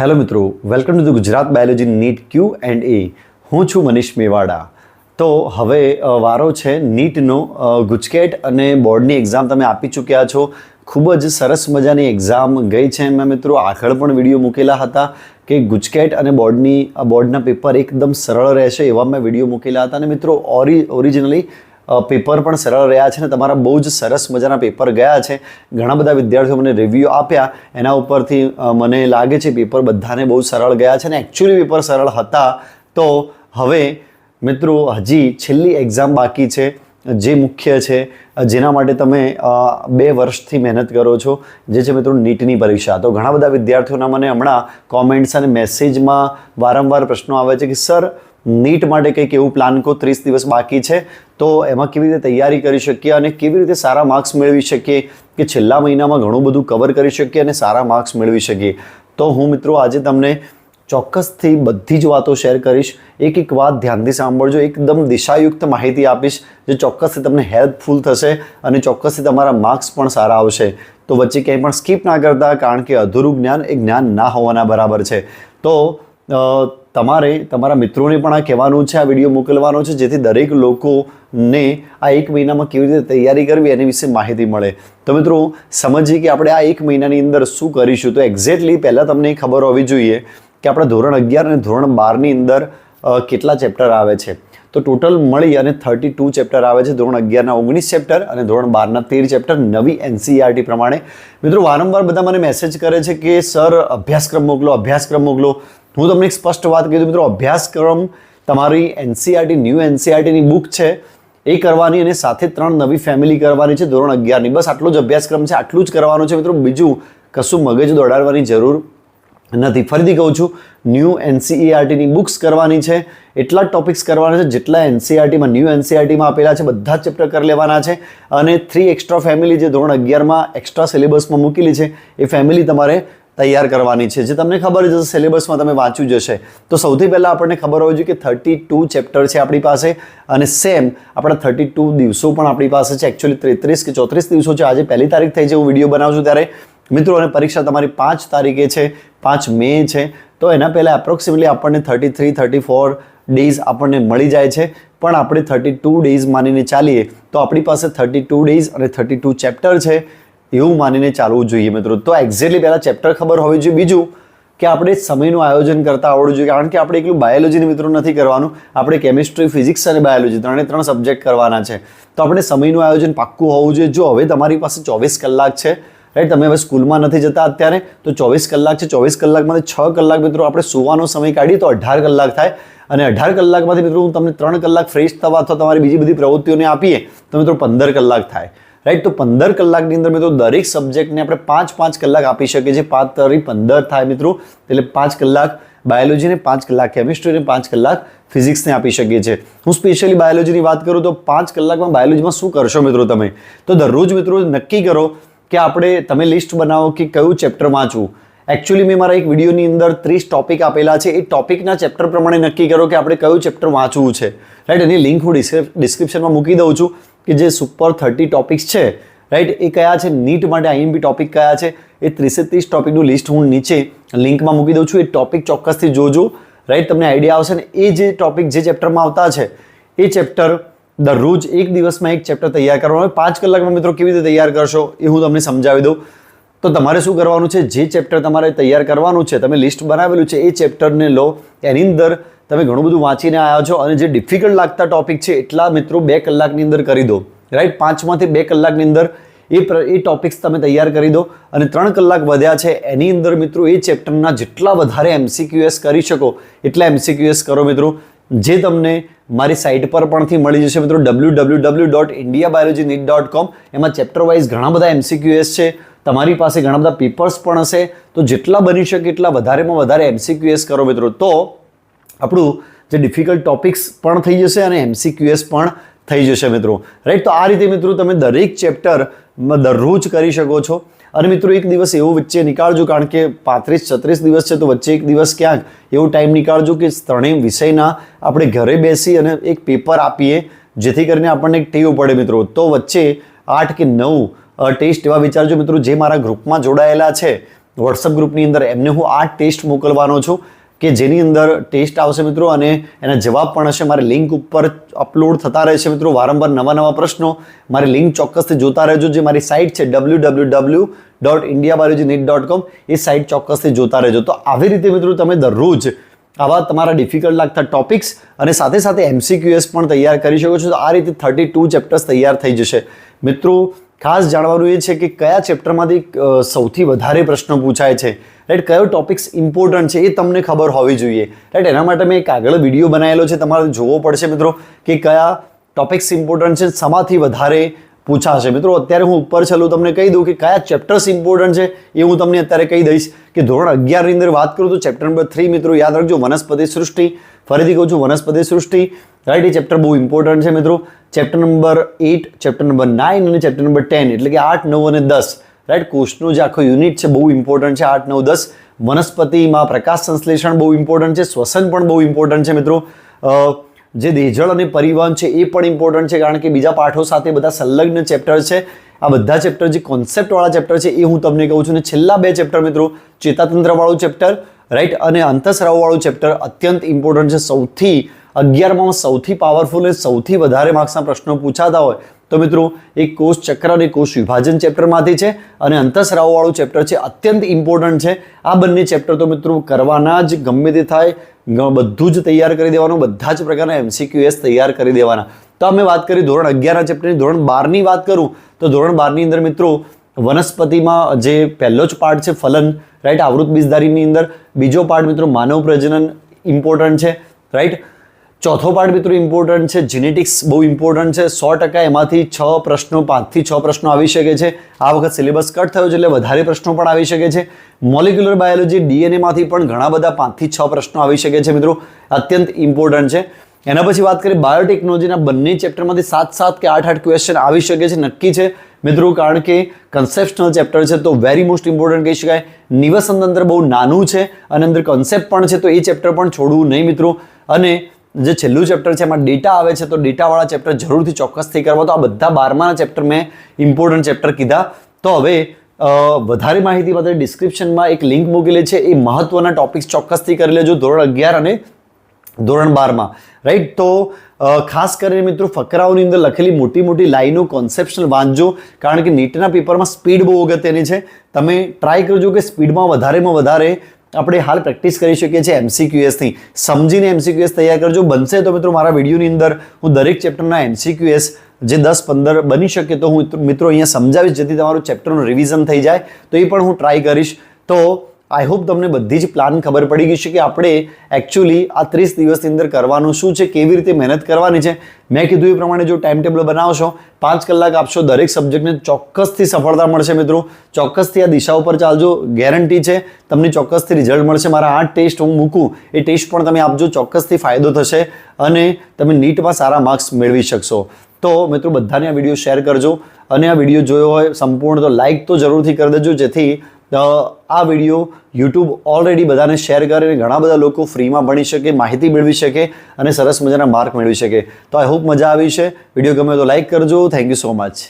Hello મિત્રો welcome to the Gujarat biology NEET Q and A હું છું મનીષ મેવાડા. તો હવે વારો છે નીટનો. ગુજકેટ અને બોર્ડની એક્ઝામ તમે આપી ચૂક્યા છો. ખૂબ જ સરસ મજાની એક્ઝામ ગઈ છે મેં મિત્રો. આગળ પણ વીડિયો મૂકેલા હતા કે ગુજકેટ અને બોર્ડની બોર્ડના પેપર એકદમ સરળ રહેશે એવા મેં વીડિયો મૂકેલા હતા. અને મિત્રો, ઓરી ઓરિજિનલી પેપર પણ સરળ રહ્યા છે ને તમારા બહુ જ સરસ મજાના પેપર ગયા છે. ઘણા બધા વિદ્યાર્થીઓ મને રિવ્યૂ આપ્યા. એના ઉપરથી મને લાગે છે પેપર બધાને બહુ સરળ ગયા છે ને એકચ્યુઅલી પેપર સરળ હતા. તો હવે, મિત્રો, હજી છેલ્લી એક્ઝામ બાકી છે, જે મુખ્ય છે, જેના માટે તમે બે વર્ષથી મહેનત કરો છો, જે છે મિત્રો નીટની પરીક્ષા. તો ઘણા બધા વિદ્યાર્થીઓના મને હમણાં કોમેન્ટ્સ અને મેસેજમાં વારંવાર પ્રશ્નો આવે છે કે સર નીટ માટે કંઈક એવું પ્લાન કહો ત્રીસ દિવસ બાકી છે. તો એમાં કેવી રીતે તૈયારી કરી શકીએ અને કેવી રીતે સારા માર્ક્સ મેળવી શકીએ કે છેલ્લા મહિનામાં ઘણું બધું કવર કરી શકીએ અને સારા માર્ક્સ મેળવી શકીએ. તો હું મિત્રો આજે તમને ચોક્કસથી બધી જ વાતો શેર કરીશ. એક એક વાત ધ્યાનથી સાંભળજો. એકદમ દિશાયુક્ત માહિતી આપીશ જે ચોક્કસથી તમને હેલ્પફુલ થશે અને ચોક્કસથી તમારા માર્ક્સ પણ સારા આવશે. તો વચ્ચે ક્યાંય પણ સ્કીપ ના કરતા, કારણ કે અધૂરું જ્ઞાન એ જ્ઞાન ના હોવાના બરાબર છે. તો તમારે, તમારા મિત્રોને પણ આ કહેવાનું છે, આ વીડિયો મોકલવાનો છે, જેથી દરેક લોકોને આ એક મહિનામાં કેવી રીતે તૈયારી કરવી એની વિશે માહિતી મળે. તો મિત્રો, સમજીએ કે આપણે આ એક મહિનાની અંદર શું કરીશું. તો એક્ઝેક્ટલી પહેલાં તમને ખબર હોવી જોઈએ કે આપણે ધોરણ અગિયાર અને ધોરણ બારની અંદર કેટલા ચેપ્ટર આવે છે. તો ટોટલ મળી અને થર્ટી ટુ ચેપ્ટર આવે છે. ધોરણ અગિયારના ઓગણીસ ચેપ્ટર અને ધોરણ બારના તેર ચેપ્ટર નવી એનસીઆરટી પ્રમાણે. મિત્રો, વારંવાર બધા મને મેસેજ કરે છે કે, સર, અભ્યાસક્રમ મોકલો અભ્યાસક્રમ મોકલો. હું તમને એક સ્પષ્ટ વાત દઉં મિત્રો, અભ્યાસક્રમ તમારી એનસીઆરટી, ન્યૂ એનસીઆરટીની બુક છે. એ કરવાની અને સાથે ત્રણ નવી ફેમિલી કરવાની છે, ધોરણ અગિયારની. બસ આટલો જ અભ્યાસક્રમ છે, આટલું જ કરવાનું છે મિત્રો. બીજું કશું મગજ દોડાડવાની જરૂર નથી. ફરીથી કહું છું, ન્યૂ એનસીઈઆરટીની બુક્સ કરવાની છે. એટલા ટોપિક્સ કરવાના છે જેટલા એનસીઆરટીમાં, ન્યૂ એનસીઆરટીમાં આપેલા છે, બધા જ ચેપ્ટર કરી લેવાના છે. અને થ્રી એક્સ્ટ્રા ફેમિલી જે ધોરણ અગિયારમાં એક્સ્ટ્રા સિલેબસમાં મૂકેલી છે, એ ફેમિલી તમારે તૈયાર કરવાની છે. જે તમને ખબર જ હશે, સિલેબસમાં તમે વાંચ્યું જ હશે. તો સૌથી પહેલાં આપણને ખબર હોવી જોઈએ કે થર્ટી ટુ ચેપ્ટર છે આપણી પાસે અને સેમ આપણા થર્ટી ટુ દિવસો પણ આપણી પાસે છે. એકચ્યુઅલી ત્રેત્રીસ કે ચોત્રીસ દિવસો છે. આજે પહેલી તારીખ થઈ છે, હું વીડિયો બનાવું છું ત્યારે. મિત્રો, અને પરીક્ષા તમારી પાંચ તારીખે છે, પાંચ મે છે. તો એના પહેલાં એપ્રોક્સિમેટલી આપણને thirty three, thirty four days આપણને મળી જાય છે. પણ આપણે થર્ટી ટુ ડેઝ માનીને ચાલીએ તો આપણી પાસે થર્ટી ટુ ડેઝ અને થર્ટી ટુ ચેપ્ટર છે. એવું માનીને ચાલવું જોઈએ મિત્રો. તો એક્ઝેક્ટલી પહેલાં ચેપ્ટર ખબર હોવી જોઈએ. બીજું કે આપણે સમયનું આયોજન કરતા આવડવું જોઈએ. કારણ કે આપણે એકલું બાયોલોજીની મિત્રો નથી કરવાનું. આપણે કેમિસ્ટ્રી ફિઝિક્સ અને બાયોલોજી ત્રણે ત્રણ સબ્જેક્ટ કરવાના છે. તો આપણે સમયનું આયોજન પાક્કું હોવું જોઈએ. જો હવે તમારી પાસે ચોવીસ કલાક છે રાઈટ તમે હવે સ્કૂલમાં નથી જતા અત્યારે, તો ચોવીસ કલાક છે. ચોવીસ કલાકમાંથી છ કલાક મિત્રો આપણે સુવાનો સમય કાઢીએ તો અઢાર કલાક થાય. અને અઢાર કલાકમાંથી મિત્રો હું તમને ત્રણ કલાક ફ્રેશ થવા અથવા તમારી બીજી બધી પ્રવૃત્તિઓને આપીએ, તો મિત્રો પંદર કલાક થાય. રાઈટ તો પંદર કલાકની અંદર મિત્રો દરેક સબ્જેક્ટને આપણે પાંચ પાંચ કલાક આપી શકીએ છીએ. પાંચ તરી પંદર થાય મિત્રો. એટલે પાંચ કલાક બાયોલોજીને પાંચ કલાક કેમિસ્ટ્રીને પાંચ કલાક ફિઝિક્સને આપી શકીએ છીએ. હું સ્પેશિયલી બાયોલોજીની વાત કરું તો પાંચ કલાકમાં બાયોલોજીમાં શું કરશો મિત્રો તમે? તો દરરોજ મિત્રો નક્કી કરો કે આપણે તમે લિસ્ટ બનાવો કે કયું ચેપ્ટર વાંચવું. એકચ્યુઅલી મેં મારા એક વિડીયોની અંદર ત્રીસ ટોપિક આપેલા છે. એ ટોપિકના ચેપ્ટર પ્રમાણે નક્કી કરો કે આપણે કયું ચેપ્ટર વાંચવું છે. રાઈટ એની લિંક હું ડિસ્ક્રિપ્શનમાં મૂકી દઉં છું. કે જે સુપર થર્ટી ટોપિક્સ છે રાઈટ એ કયા છે? નીટ માટે આઈએમપી ટોપિક કયા છે? એ ત્રીસે ત્રીસ ટોપિકનું લિસ્ટ હું નીચે લિંકમાં મૂકી દઉં છું. એ ટોપિક ચોક્કસથી જોજો રાઈટ તમને આઈડિયા આવશે ને એ જે ટોપિક જે ચેપ્ટરમાં આવતા છે, એ ચેપ્ટર દરરોજ એક દિવસમાં એક ચેપ્ટર તૈયાર કરવાનું પાંચ કલાકમાં મિત્રો કેવી રીતે તૈયાર કરશો એ હું તમને સમજાવી દઉં. તો તમારે શું કરવાનું છે? જે ચેપ્ટર તમારે તૈયાર કરવાનું છે, તમે લિસ્ટ બનાવેલું છે, એ ચેપ્ટરને લો. એની અંદર તમે ઘણું બધું વાંચીને આવ્યા છો અને જે ડિફિકલ્ટ લાગતા ટોપિક છે, એટલા મિત્રો બે કલાકની અંદર કરી દો. રાઈટ પાંચમાંથી બે કલાકની અંદર એ એ ટોપિક્સ તમે તૈયાર કરી દો. અને ત્રણ કલાક વધ્યા છે, એની અંદર મિત્રો એ ચેપ્ટરના જેટલા વધારે એમસીક્યુએસ કરી શકો, એટલા એમસીક્યુએસ કરો મિત્રો. જે તમને મારી સાઇટ પર પણથી મળી જશે મિત્રો W W W dot India biology NEET dot com એમાં ચેપ્ટર વાઇઝ ઘણા બધા એમસીક્યુએસ છે. તમારી પાસે ઘણા બધા પેપર્સ પણ હશે. તો જેટલા બની શકે એટલા વધારેમાં વધારે એમસીક્યુએસ કરો મિત્રો. તો આપણું જે ડિફિકલ્ટ ટોપિક્સ પણ થઈ જશે અને એમસીક્યુએસ પણ થઈ જશે મિત્રો. રાઈટ તો આ રીતે મિત્રો તમે દરેક ચેપ્ટર દરરોજ કરી શકો છો. અને મિત્રો એક દિવસ એવો વચ્ચે નીકાળજો, કારણ કે પાંત્રીસ છત્રીસ દિવસ છે, તો વચ્ચે એક દિવસ ક્યાંક એવો ટાઈમ નીકાળજો કે ત્રણેય વિષયના આપણે ઘરે બેસી અને એક પેપર આપીએ, જેથી કરીને આપણને એક ટેવ પડે મિત્રો. તો વચ્ચે આઠ કે નવ ટેસ્ટ એવા વિચારજો મિત્રો, જે મારા ગ્રુપમાં જોડાયેલા છે. વોટ્સઅપ ગ્રુપની અંદર એમને હું આ ટેસ્ટ મોકલવાનો છું કે જેની અંદર ટેસ્ટ આવશે મિત્રો અને એના જવાબ પણ હશે. મારી લિંક ઉપર અપલોડ થતા રહેશે મિત્રો. વારંવાર નવા નવા પ્રશ્નો મારી લિંક ચોક્કસથી જોતા રહેજો. જે મારી સાઇટ છે W W W dot India biology net dot com એ સાઇટ ચોક્કસથી જોતા રહેજો. તો આવી રીતે મિત્રો તમે દરરોજ આવા તમારા ડિફિકલ્ટ લાગતા ટોપિક્સ અને સાથે સાથે એમસીક્યુએસ પણ તૈયાર કરી શકો છો. તો આ રીતે થર્ટી ટુ ચેપ્ટર્સ તૈયાર થઈ જશે. મિત્રો ખાસ જાણવાનું એ છે કે કયા ચેપ્ટરમાંથી સૌથી વધારે પ્રશ્નો પૂછાય છે? રાઈટ કયો ટોપિક્સ ઇમ્પોર્ટન્ટ છે એ તમને ખબર હોવી જોઈએ. રાઈટ એના માટે મેં એક આગળ વીડિયો બનાવેલો છે, તમારે જોવો પડશે મિત્રો, કે કયા ટોપિક્સ ઇમ્પોર્ટન્ટ છે, શેમાંથી વધારે પૂછાશે. મિત્રો, અત્યારે હું ઉપર છેલ્લું તમને કહી દઉં કે કયા ચેપ્ટર્સ ઇમ્પોર્ટન્ટ છે એ હું તમને અત્યારે કહી દઈશ કે ધોરણ અગિયારની અંદર વાત કરું તો ચેપ્ટર નંબર થ્રી મિત્રો યાદ રાખજો, વનસ્પતિ સૃષ્ટિ. ફરીથી કહું છું, વનસ્પતિ સૃષ્ટિ. રાઈટ એ ચેપ્ટર બહુ ઇમ્પોર્ટન્ટ છે મિત્રો. Chapter number eight chapter number nine અને ચેપ્ટર નંબર ટેન એટલે કે આઠ, નવ અને દસ. રાઈટ કોષનું જે આખો યુનિટ છે બહુ ઇમ્પોર્ટન્ટ છે, આઠ, નવ, દસ. વનસ્પતિમાં પ્રકાશ સંશ્લેષણ બહુ ઇમ્પોર્ટન્ટ છે, શ્વસન પણ બહુ ઇમ્પોર્ટન્ટ છે મિત્રો. જે દેજળ અને પરિવહન છે એ પણ ઇમ્પોર્ટન્ટ છે, કારણ કે બીજા પાઠો સાથે બધા સંલગ્ન ચેપ્ટર છે. આ બધા ચેપ્ટર જે કોન્સેપ્ટવાળા ચેપ્ટર છે એ હું તમને કહું છું અને છેલ્લા બે ચેપ્ટર મિત્રો ચેતાતંત્રવાળું ચેપ્ટર રાઈટ અને અંતસ્રાવવાળું ચેપ્ટર અત્યંત ઇમ્પોર્ટન્ટ છે. સૌથી અગિયારમાં સૌથી પાવરફુલ અને સૌથી વધારે માર્ક્સના પ્રશ્નો પૂછાતા હોય તો મિત્રો, એક કોષ ચક્ર અને કોષ વિભાજન ચેપ્ટરમાંથી છે અને અંતઃસ્રાવવાળું ચેપ્ટર છે, અત્યંત ઇમ્પોર્ટન્ટ છે. આ બંને ચેપ્ટર તો મિત્રો કરવાના જ, ગમે તે થાય બધું જ તૈયાર કરી દેવાનું, બધા જ પ્રકારના એમસીક્યુએસ તૈયાર કરી દેવાના. તો અમે વાત કરી ધોરણ અગિયારના ચેપ્ટરની, ધોરણ બારની વાત કરું, તો ધોરણ બારની અંદર મિત્રો, વનસ્પતિમાં જે પહેલો જ પાર્ટ છે ફલન રાઈટ આવૃત બીજધારીની અંદર, બીજો પાર્ટ મિત્રો માનવ પ્રજનન ઇમ્પોર્ટન્ટ છે રાઈટ ચોથો પાર્ટ મિત્રો ઇમ્પોર્ટન્ટ છે. જીનેટિક્સ બહુ ઇમ્પોર્ટન્ટ છે. સો ટકા એમાંથી છ પ્રશ્નો, પાંચથી છ પ્રશ્નો આવી શકે છે. આ વખત સિલેબસ કટ થયો છે એટલે વધારે પ્રશ્નો પણ આવી શકે છે. મોલિક્યુલર બાયોલોજી ડીએનએમાંથી પણ ઘણા બધા પાંચથી છ પ્રશ્નો આવી શકે છે મિત્રો. અત્યંત ઇમ્પોર્ટન્ટ છે. એના પછી વાત કરીએ બાયોટેકનોલોજીના બંને ચેપ્ટરમાંથી સાત સાત કે આઠ આઠ ક્વેશ્ચન આવી શકે છે. નક્કી છે મિત્રો, કારણ કે કન્સેપ્શનલ ચેપ્ટર છે તો વેરી મોસ્ટ ઇમ્પોર્ટન્ટ કહી શકાય. નિવસન અંદર બહુ નાનું છે અને અંદર કન્સેપ્ટ પણ છે તો એ ચેપ્ટર પણ છોડવું નહીં મિત્રો. અને જે છેલ્લું ચેપ્ટર છે, એમાં ડેટા આવે છે, તો ડેટાવાળા ચેપ્ટર જરૂરથી ચોક્કસથી કરવા. તો આ બધા બારમાના ચેપ્ટર મેં ઇમ્પોર્ટન્ટ ચેપ્ટર કીધા. તો હવે વધારે માહિતી માટે ડિસ્ક્રિપ્શનમાં એક લિંક મૂકેલી છે. એ મહત્વના ટોપિક્સ ચોક્કસથી કરી લેજો. ધોરણ અગિયાર અને ધોરણ બારમાં. રાઈટ તો ખાસ કરીને મિત્રો, ફકરાઓની અંદર લખેલી મોટી મોટી લાઈનો કોન્સેપ્શનલ વાંચજો. કારણ કે નીટના પેપરમાં સ્પીડ બહુ અગત્યની છે. તમે ટ્રાય કરજો કે સ્પીડમાં વધારેમાં વધારે આપણે હાલ પ્રેક્ટિસ કરી શકીએ છીએ એમસીક્યુએસની સમજીને એમસીક્યુએસ તૈયાર કરજો. બનશે તો મિત્રો મારા વિડીયોની અંદર હું દરેક ચેપ્ટરના એમસીક્યુએસ જે દસ પંદર બની શકે તો હું મિત્રો અહીંયા સમજાવીશ જેથી તમારું ચેપ્ટરનું રિવિઝન થઈ જાય. તો એ પણ હું ટ્રાય કરીશ. તો આઈ હોપ તમને બધી જ પ્લાન ખબર પડી ગઈ છે કે આપણે એકચ્યુઅલી આ ત્રીસ દિવસની અંદર કરવાનું શું છે, કેવી રીતે મહેનત કરવાની છે. મેં કીધું એ પ્રમાણે જો ટાઈમ ટેબલ બનાવશો, પાંચ કલાક આપશો દરેક સબ્જેક્ટને ચોક્કસથી સફળતા મળશે મિત્રો. ચોક્કસથી આ દિશા ઉપર ચાલજો ગેરંટી છે, તમને ચોક્કસથી રિઝલ્ટ મળશે. મારા આઠ ટેસ્ટ હું મૂકું, એ ટેસ્ટ પણ તમે આપજો, ચોક્કસથી ફાયદો થશે અને તમે નીટમાં સારા માર્ક્સ મેળવી શકશો. તો મિત્રો, બધાને આ વીડિયો શેર કરજો અને આ વીડિયો જોયો હોય, સંપૂર્ણ તો લાઈક તો જરૂરથી કરી દેજો, જેથી આ વીડિયો યુટ્યુબ ઓલરેડી બધાને શેર કરે અને ઘણા બધા લોકો ફ્રીમાં ભણી શકે, માહિતી મેળવી શકે અને સરસ મજાના માર્ક મેળવી શકે. તો આઈ હોપ મજા આવી છે. વીડિયો ગમે તો લાઈક કરજો. Thank you so much